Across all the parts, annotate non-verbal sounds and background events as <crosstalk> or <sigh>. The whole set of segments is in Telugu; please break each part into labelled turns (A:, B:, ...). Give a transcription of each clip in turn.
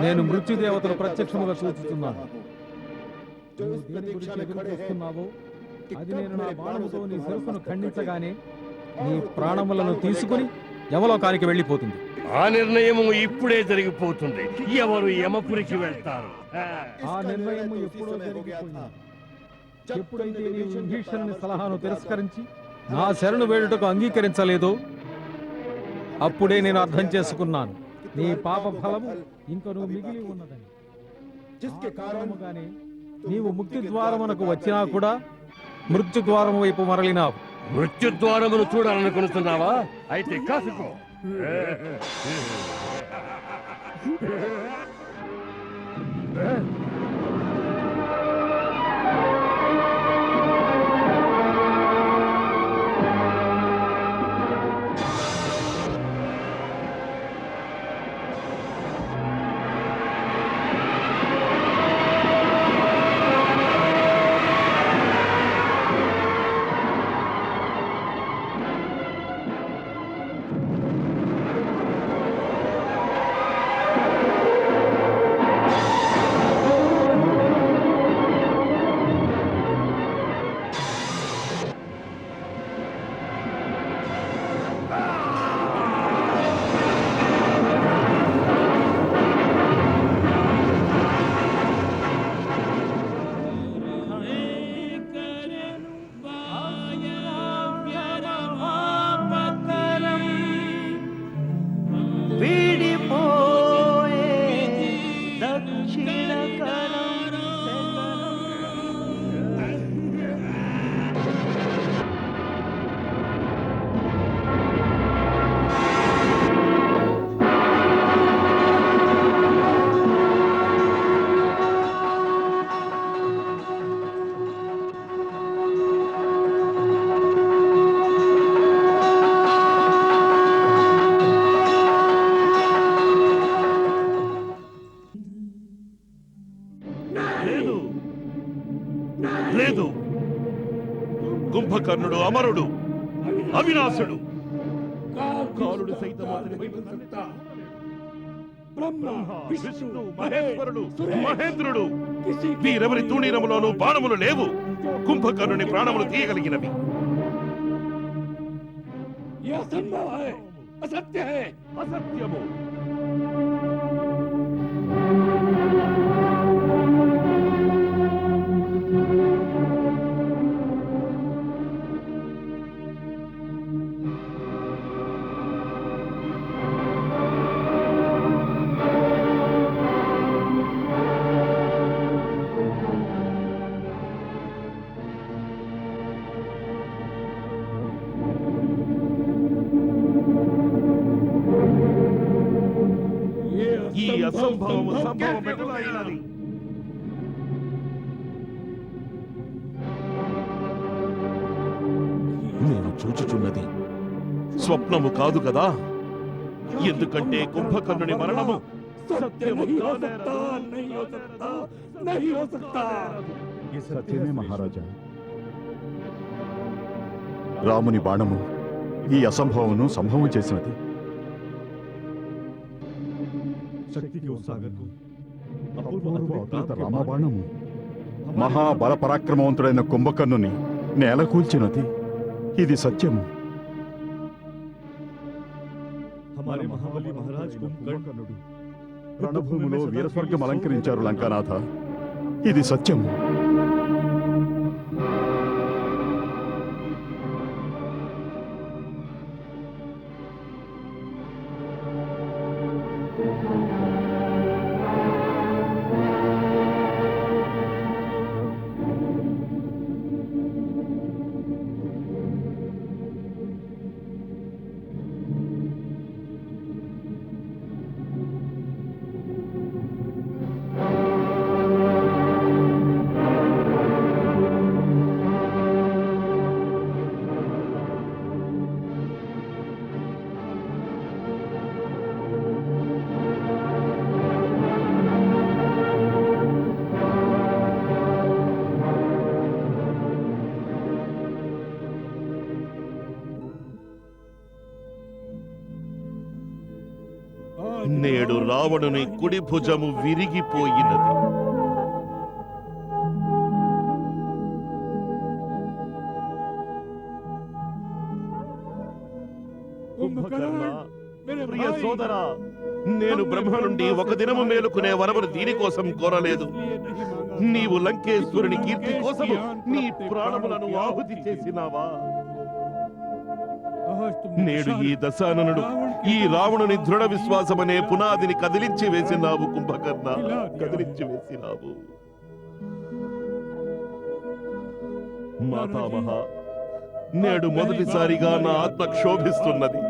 A: నేను మృత్యుదేవతను ప్రత్యక్షముగా సూచిస్తున్నాను. చూస్తున్నావో? అది నేను నా బాణముతో నీ శిరస్సును ఖండించగానే నీ ప్రాణములను తీసుకుని యమలోకానికి వెళ్ళిపోతుంది.
B: ఆ నిర్ణయము ఇప్పుడే జరిగిపోతుంది. ఎవరు యమపురికి వెళ్తారు? ఆ.
A: ఆ నిర్ణయం ఎప్పుడో జరిగిపోయింది. ఎప్పుడైతే నీవు విభీషణుని సలహాను తిరస్కరించి నా శరణు వేడుటకు అంగీకరించలేదో అప్పుడే నేను అర్థం చేసుకున్నాను. నీ పాప ఫలము ఇంకా నువ్వు మిగిలి ఉన్నదని. చిస్కి
C: కారణము
A: కారణముగానే నీవు ముక్తి ద్వారమునకు వచ్చినా కూడా మృత్యు ద్వారము వైపు మరలినావు.
B: మృత్యు ద్వారమును చూడాలనుకుంటున్నావా అయితే కాసుకో. <laughs> <laughs>
D: Yeah.
E: లేదు. కుంభకర్ణుడు అమరుడు అవినాశుడు. కాలుడు సైతం. బ్రహ్మ విష్ణు మహేశ్వరుడు మహేంద్రుడు. వీరెవరి తూణీరములోనూ బాణములు లేవు. కుంభకర్ణుని ప్రాణములు తీయగలిగినవి. అసత్యము. నేను చూచుచున్నది. స్వప్నము కాదు కదా? ఎందుకంటే కుంభకర్ణుని మరణము సత్యము కానేరదు.
F: సత్యమే మహారాజా. రాముని బాణము ఈ అసంభవమును సంభవం చేసినది. మహాబల పరాక్రమవంతుడైన కుంభకర్ణుని నేల కూల్చినది. ఇది
E: సత్యం
F: మహాబలి రణభూమిలో వీరస్వర్గం అలంకరించారు లంకానాథ. ఇది సత్యం
G: నేడు రావణుని కుడి భుజము విరిగిపోయినది. ప్రియ సోదరా నేను బ్రహ్మ నుండి ఒక దినము మేలుకునే వరమును దీనికోసం కోరలేదు. నీవు లంకేశ్వరుని కీర్తి కోసము నీ ప్రాణములను ఆహుతి చేసినావా? నేడు ఈ దశాననుడు ఈ రావణుని దృఢ విశ్వాసమనే పునాదిని కదిలించి వేసినావు కుంభకర్ణ. కదిలించి వేసినావు. మాతామహ నేడు మొదటిసారిగా నా ఆత్మ క్షోభిస్తున్నది.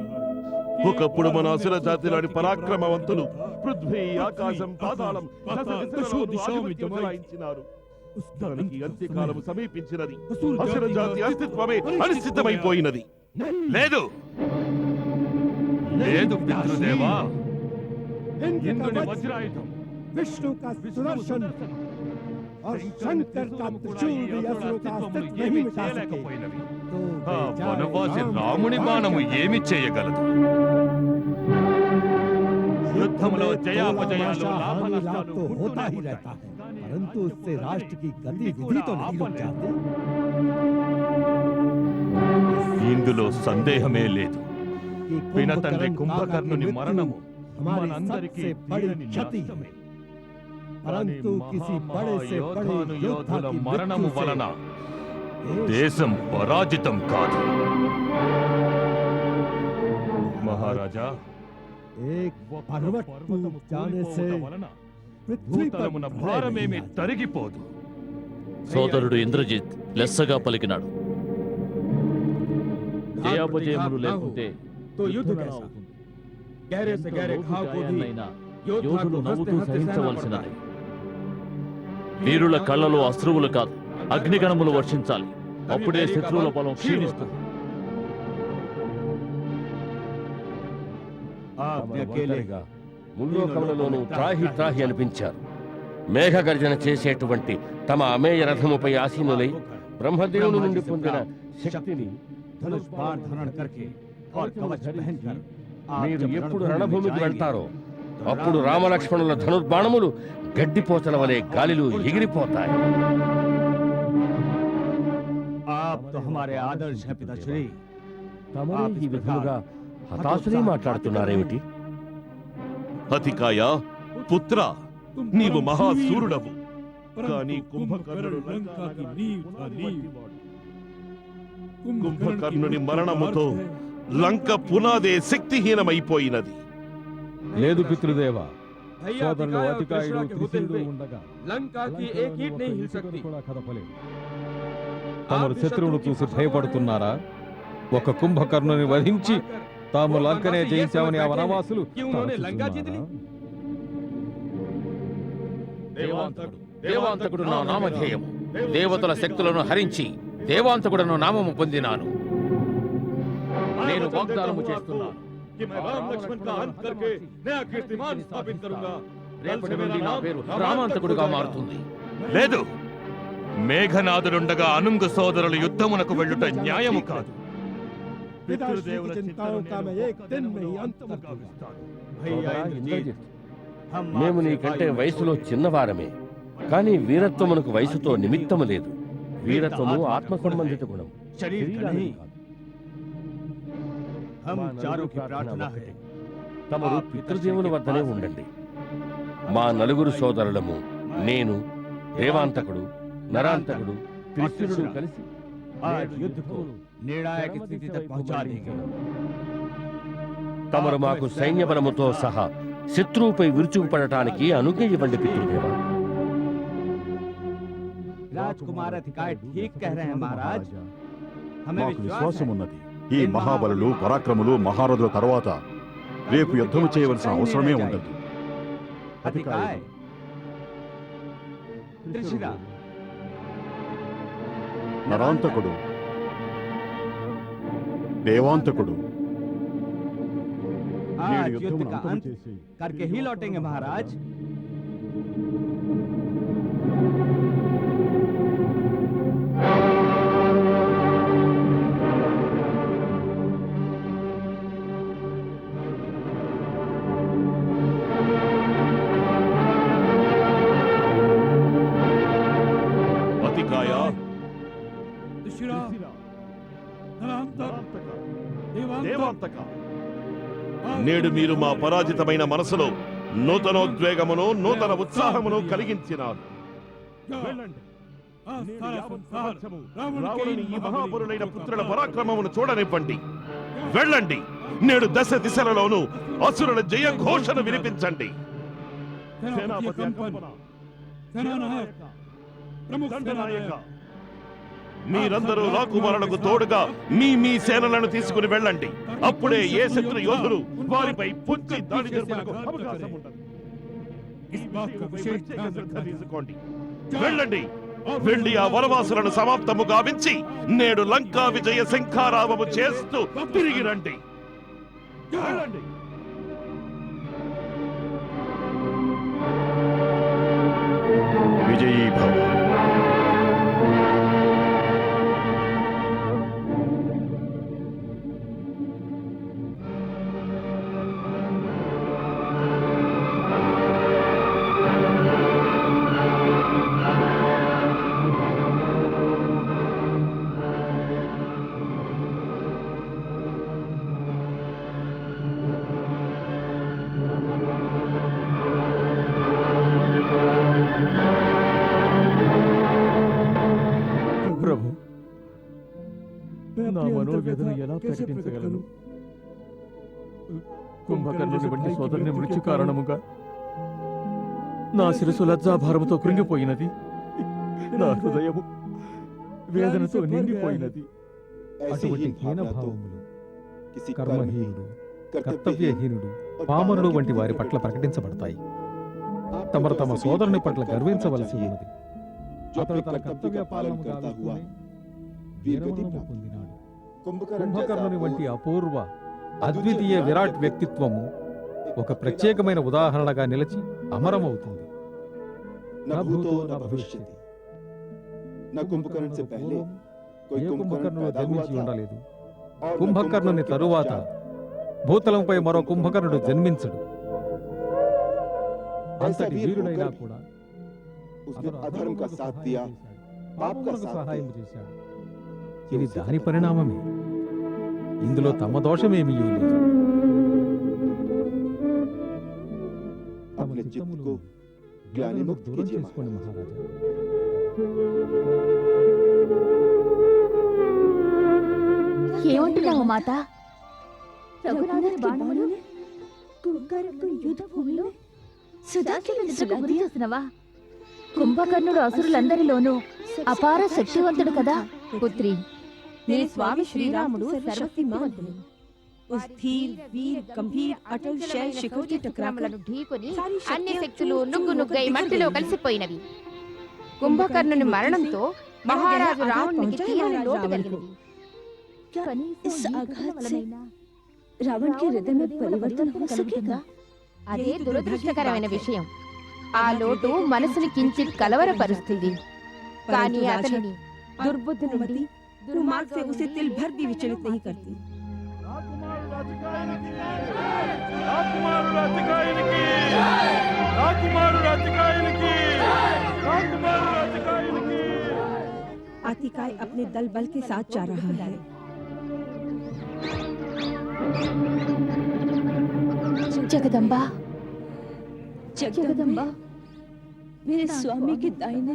G: ఒకప్పుడు మన అసుర జాతిలోని పరాక్రమవంతులు పృథ్వీ ఆకాశం పాతాళం దానికి అంత్యకాలం సమీపించినది. అసుర జాతి అస్తిత్వమే అనిశ్చితమైపోయినది.
H: లేదు లేదు పితృదేవా ఇంద్రుని వజ్రాయుధం
I: विष्णु का सुदर्शन और शंकर का त्रिशूल भी असुरों का अस्तित्व नहीं मिटा सके
H: చేయలేకపోయినవి
I: तो
H: ఆ
I: बेजाए
H: వనవాసి
I: राम
H: రాముని
I: का
H: బాణము ఏమి చేయగలదు యుద్ధంలో జయాపజయాలు
I: तोलामाशा
H: లాభ
I: हानि लाभ
H: నష్టాలు
I: तो
H: ఉంటూనే
I: होता ही
H: ఉంటాయి.
I: रहता है परंतु उससे राष्ट्र की गतिविधि तो नहीं रुक जाती
H: ఇందులో సందేహమే లేదు. పినతండ్రి కుంభకర్ణుని మరణము
I: పరంతు
H: మరణము వలన దేశం పరాజితం కాదు. మహారాజా భారమేమి తరిగిపోదు.
J: సోదరుడు ఇంద్రజిత్ లెస్సగా పలికినాడు. జయాపజయములు లేకుంటే యోధులు వీరుల కళ్ళలో అశ్రువులు కాదు అగ్నిగణములు వర్షించాలి. అప్పుడే శత్రువుల బలం క్షీణిస్తుంది.
B: త్రాహి త్రాహి అనిపించారు. మేఘగర్జన చేసేటువంటి తమ అమేయ రథముపై ఆసీనులై బ్రహ్మదేవుని నుండి పొందిన శక్తిని
I: धनुष बाण धारण करके और कवच पहनकर आप
B: మీరు
I: जब
B: ఎప్పుడు
I: रणभूमि में
B: రణభూమికి
I: जाएंगे,
B: వెళ్తారో అప్పుడు రామలక్ష్మణుల ధనుర్బాణములు గడ్డిపోచల వలె గాలిలో ఎగిరిపోతాయి
I: आप तो हमारे आदर्श हैं पिताश्री
B: తమరే ఈ విధముగా హతాశులై మాట్లాడుతున్నారేమిటి
G: అతికాయ పుత్ర నీవు మహాసూరుడవు కానీ కుంభకర్ణుడు లంకాకి కుంభకర్ణుని మరణముతో లంక పునాదే శక్తిహీనమైపోయినది
K: లేదు పితృదేవ సోదరులు
L: भैया
K: అతికాయుడు
L: के होते
K: త్రిశూలుడు
L: हुए
K: ఉండగా
L: लंका की एक ईंट नहीं हिल सकती
K: కూడా కదపలేదు తమరు శత్రువును చూసి భయపడుతున్నారా ఒక కుంభకర్ణుని వధించి తాము లంకనే జయించామని ఆ వనవాసులు
L: कि उन्होंने लंका जीत ली
J: దేవాంతకుడు దేవాంతకుడు నా నామధేయము దేవతల శక్తులను హరించి దేవాంతకుడను నామము పొందినాను. నేను వాగ్దానము చేస్తున్నాను రామాంతకుడుగా మారుతుంది.
H: లేదు. మేఘనాథుడుండగా అనుంగ సోదరులు యుద్ధమునకు వెళ్ళుట న్యాయము కాదు.
B: మేము నీకంటే వయసులో చిన్నవారమే. కానీ వీరత్వమునకు వయసుతో నిమిత్తము లేదు. వీరత్వము ఆత్మ సంబంధిత గుణం తమరు పితృదేవుల వద్దనే ఉండండి. మా నలుగురు సోదరులము నేను దేవాంతకుడు నరాంతకుడు కృష్ణుడు కలిసి తమరు మాకు సైన్యబలముతో సహా శత్రువుపై విరుచుకుపడటానికి అనుగ్రహ ఇవ్వండి పితృదేవా.
I: राजकुमार अधिकार ठीक कह रहे हैं महाराज हमें
F: మాకు
I: विश्वास
F: విశ్వాసం
I: है
F: ఉన్నది ఈ మహాబలులు పరాక్రములు మహారథుల తర్వాత రేపు యుద్ధం చేయవలసిన అవసరమే ఉండదు
I: अधिकार त्रिशिरा
F: నరాంతకుడు దేవాంతకుడు
I: आज
F: నేడు
I: युद्ध
F: యుద్ధమును
I: का
F: అంతము
I: अंत
F: చేసి
I: करके ही लौटेंगे महाराज దేవాంతక.
G: నేడు మీరు మా పరాజితమైన మనసులో నూతనోద్వేగమును నూతన ఉత్సాహమును కలిగించినారు. వెళ్ళండి. ఈ మహాపురులైన పుత్రుల పరాక్రమమును చూడనివ్వండి. వెళ్ళండి. నేడు దశ దిశలలోనూ అసురుల జయ ఘోషను వినిపించండి. సేనాపతి మీరందరూ రాకుమారులకు తోడుగా మీ మీ సేనలను తీసుకుని వెళ్ళండి. అప్పుడే ఏ శత్రు యోధులు వారిపై పొంచి దాడి జరుపుటకు అవకాశం ఉండదు తీసుకోండి. వెళ్ళండి. వెళ్ళి ఆ వనవాసులను సమాప్తము గావించి నేడు లంకా విజయ శంఖారావము చేస్తూ తిరిగి రండి. వెళ్ళండి.
F: విజయీ భవ.
K: ప్రకటించగలను కుంభకర్ణుని వంటి సోదరుని మృత్యు కారణముగా నా శిరసు లజ్జాభారముతో కృంగిపోయినది. నా హృదయము వేదనతో నిండిపోయినది. అటువంటి హీనభావములు కర్మహీనుడు కర్తవ్యహీనుడు పామరుడు వంటి వారి పట్ల ప్రకటించబడతాయి. తమరు తమ సోదరుని పట్ల గర్వించవలసి ఉన్నది. అతడు తన కర్తవ్య పాలన పొందినాడు. కుంభకర్ణుని వంటి అపూర్వ అద్వితీయ విరాట్ వ్యక్తిత్వము ఒక ప్రత్యేకమైన ఉదాహరణగా నిలిచి అమరమవుతుంది. కుంభకర్ణుని తరువాత భూతలంపై మరో కుంభకర్ణుడు జన్మించడు. అంతటి వీరుడైనా కూడా సహాయం చేశాడు. ఇది దాని పరిణామమే. ఇందులో తమ దోషమేమి లేదు.
M: ఏమంటున్నావు మాత? కుంభకర్ణుడు అసురులందరిలోనూ అపార శక్తివంతుడు కదా పుత్రి. నీ స్వామి శ్రీరాముడు
N: సర్వశక్తిమానుడు స్థిర్ వీర్ గంభీర్ అటల్ శయ శిఖోటి టక్రాములను
M: ఢీకొని అన్ని శక్తులు నుగ్గు నుగ్గై మట్టిలో కలిసిపోయినవి. కుంభకర్ణుని మరణంతో మహారాజు రావణునికి తీరని లోటు కలిగింది.
N: రావణ్కి హృదయ పరివర్తన
M: అదే దురదృష్టకరమైన విషయం. ఆ లోటు మనసుని కించిత్ కలవరపరుస్తుంది. కానీ అతనిని దుర్బుద్ధి
N: कुमार्ग से उसे तिल भर भी विचलित नहीं करती। आतिकाय अपने दल बल के साथ जा रहा है।
M: जगदम्बा
N: जगदम्बा मेरे स्वामी के दाहिने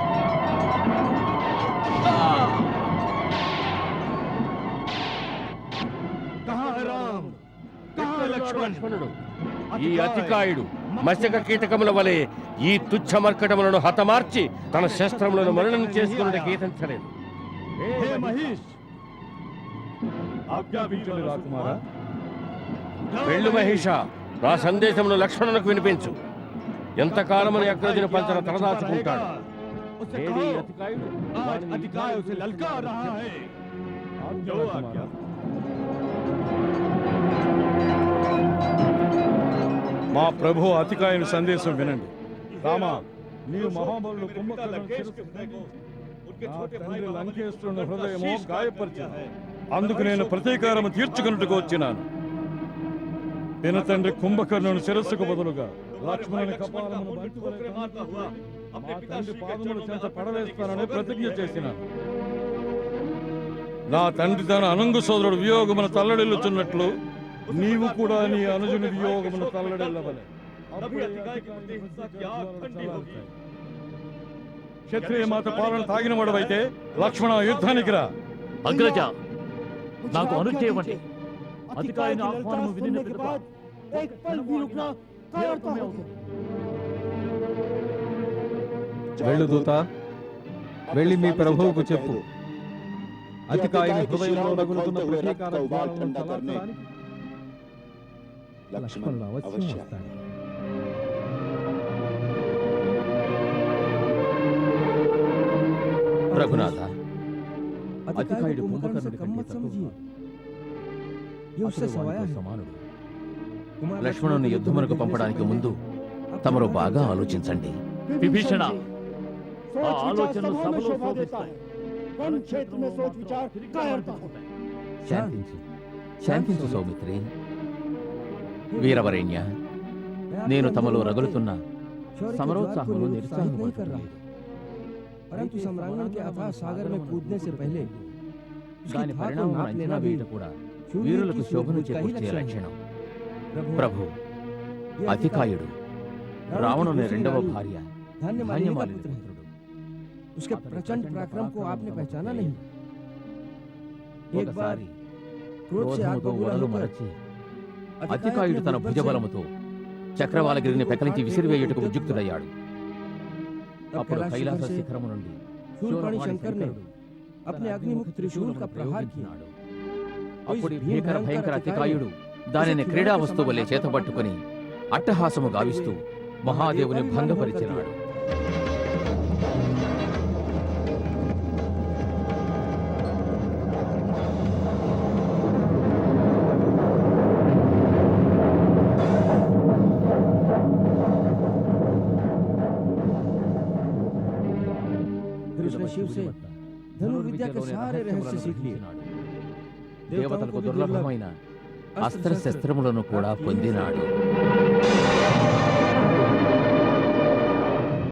B: లక్ష్మణుడు. ఈ అతికాయుడు మత్స్యక కీటకముల వలె ఈ తుచ్చ మర్కటములను హతమార్చి తన శస్త్రములను మరణం చేసుకున్నది గీతించలేదు. వెళ్ళు మహేష. నా సందేశమును లక్ష్మణునికి వినిపించు. ఎంతకాలమని అగ్రజుని పంచన తలదాచుకుంటాడు. నేడి అతికాయుడు వానిని
L: మా ప్రభు అతికాయని సందేశం వినండి. రామా నీవు తండ్రి లంకేశ్వరుని హృదయము అందుకు నేను ప్రతీకారము తీర్చుకున్నట్టుకు వచ్చినాను. తండ్రి కుంభకర్ణుని శిరస్సుకు బదులుగా లక్ష్మణుని కపాలమును మా తండ్రి పాదముల చెంత పడవేస్తానని ప్రతిజ్ఞ చేసినాను నా తండ్రి తన అనంగు సోదరుడు వియోగమున తల్లడిల్లుచున్నట్లు నీవు కూడా నీ అనుజుని వియోగమున తల్లడిల్లవలే. క్షత్రియ మాత పాలన తాగిన వాడవైతే లక్ష్మణ యుద్ధానికి రా.
G: అగ్రజ నాకు అనుజ్ఞేయమండి అతికాయని ఆహ్వానము వినిన పిదప.
L: వెళ్ళు దూత. వెళ్ళి మీ ప్రభువుకు చెప్పు. అతి కాయని హృదయంలో నగులుతున్న ప్రతీకార
J: రఘునాథ
O: అతికాయుడు కుంభకర్ణుడి కంటే తక్కువ
J: సమానుడు. లక్ష్మణుని యుద్ధమునకు పంపడానికి ముందు తమరు బాగా ఆలోచించండి.
G: విభీషణ
H: सोच विचार
G: ఆలోచనలు
H: सभा में
G: సభలో
H: शोभा देता
G: శోభిస్తాయి
H: है वन क्षेत्र में सोच विचार कायरता है
J: శాంతించు శాంతించు సౌమిత్రి వీరవరేణ్య నేను తమలో రగులుతున్న సమరోత్సాహమును నిరుత్సాహపడుతున్నాను
O: परंतु सम्रांगण के अथाह सागर में कूदने से पहले उसकी
J: దాని
O: धार को
J: పరిణామం
O: नाप
J: అంచనా
O: लेना भी
J: వేయట కూడా
O: शूरवीर
J: వీరులకు
O: की
J: శోభను
O: सूझबूझ का ही
J: చేకూర్చే
O: लक्षण है।
J: లక్షణం ప్రభు అతికాయుడు రావణుని రెండవ భార్య
O: धन्य उसके प्रचंड पराक्रम को आपने पहचाना नहीं एक बार
J: ఒకసారి
O: क्रोध से आग
J: క్రోధముతో
O: बबूला
J: ఒడలు
O: होकर
J: మరచి
O: अतिकाय
J: అతికాయుడు
O: अपने
J: తన
O: बुद्धबल से
J: భుజబలముతో చక్రవాలగిరిని పెకలించి విసిరివేయుటకు ఉద్యుక్తుడయ్యాడు
O: तब
J: అప్పుడు
O: कैलाश
J: కైలాస
O: शिखर से
J: శిఖరము నుండి
O: शूरपाणि
J: శూరపాణి
O: शंकर ने
J: శంకరుడు
O: अपने
J: తన
O: अग्निमुख त्रिशूल का प्रहार किया
J: ప్రయోగించినాడు
O: तो इस
J: అప్పుడు ఈ
O: भीम
J: భీకర
O: भयंकर
J: భయంకర
O: अतिकाय
J: అతికాయుడు దానిని క్రీడా వస్తువు వలె చేతపట్టుకుని అట్టహాసము గావిస్తూ మహాదేవుని భంగపరిచినాడు దేవతలకు దుర్లభమైన అస్త్రశస్త్రములను కూడా పొందినాడు.